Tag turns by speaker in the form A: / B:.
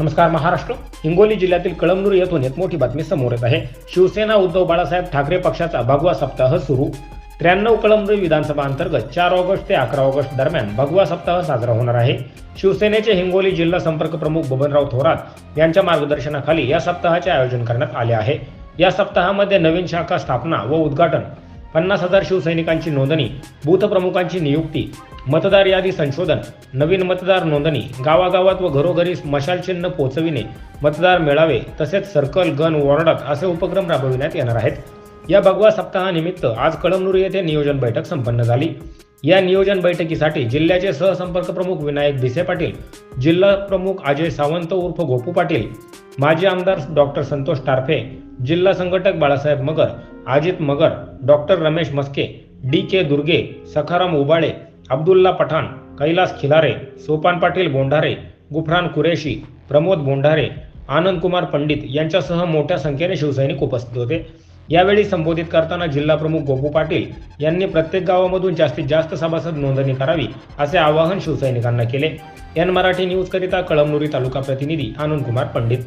A: नमस्कार महाराष्ट्र. हिंगोली जिल्ह्यातील कळमनुरी येथून एक मोठी बातमी समोर येत आहे. शिवसेना उद्धव बाळासाहेब ठाकरे पक्षाचा भगवा सप्ताह सुरू. त्र्याण्णव कळमनुरी विधानसभा अंतर्गत चार ऑगस्ट ते अकरा ऑगस्ट दरम्यान भगवा सप्ताह साजरा होणार आहे. शिवसेनेचे हिंगोली जिल्हा संपर्क प्रमुख बबनराव थोरात यांच्या मार्गदर्शनाखाली या सप्ताहाचे आयोजन करण्यात आले आहे. या सप्ताहामध्ये नवीन शाखा स्थापना व उद्घाटन पन्नास हजार शिवसैनिकांची नोंदणी बूथ प्रमुखांची नियुक्ती मतदार यादी संशोधन नवीन मतदार नोंदणी गावागावात व घरोघरी मशालचिन्ह पोचविणे मतदार मेळावे तसेच सर्कल गन वॉर्डात असे उपक्रम राबविण्यात येणार आहेत. या भगवा सप्ताहानिमित्त आज कळमनुरी येथे नियोजन बैठक संपन्न झाली. या नियोजन बैठकीसाठी जिल्ह्याचे सहसंपर्क प्रमुख विनायक भिसे पाटील जिल्हा प्रमुख अजय सावंत उर्फ गोपू पाटील माजी आमदार डॉक्टर संतोष टारफे जिल्हा संघटक Balasaheb Magar Ajit Magar doctor Ramesh Maske D K Durge Sakharam Ubale Abdulla Pathan Kailas Khilare Sopan Patil Bondhare Gufran Qureshi Pramod Bondhare Anand Kumar Pandit यांच्यासह मोठ्या संख्येने शिवसैनिक उपस्थित होते. यावेळी संबोधित करताना जिल्हाप्रमुख गोपू पाटील यांनी प्रत्येक गावामधून जास्तीत जास्त सभासद नोंदणी करावी असे आवाहन शिवसैनिकांना केले. एन मराठी न्यूजकरिता कळमनुरी तालुका प्रतिनिधी आनंद कुमार पंडित.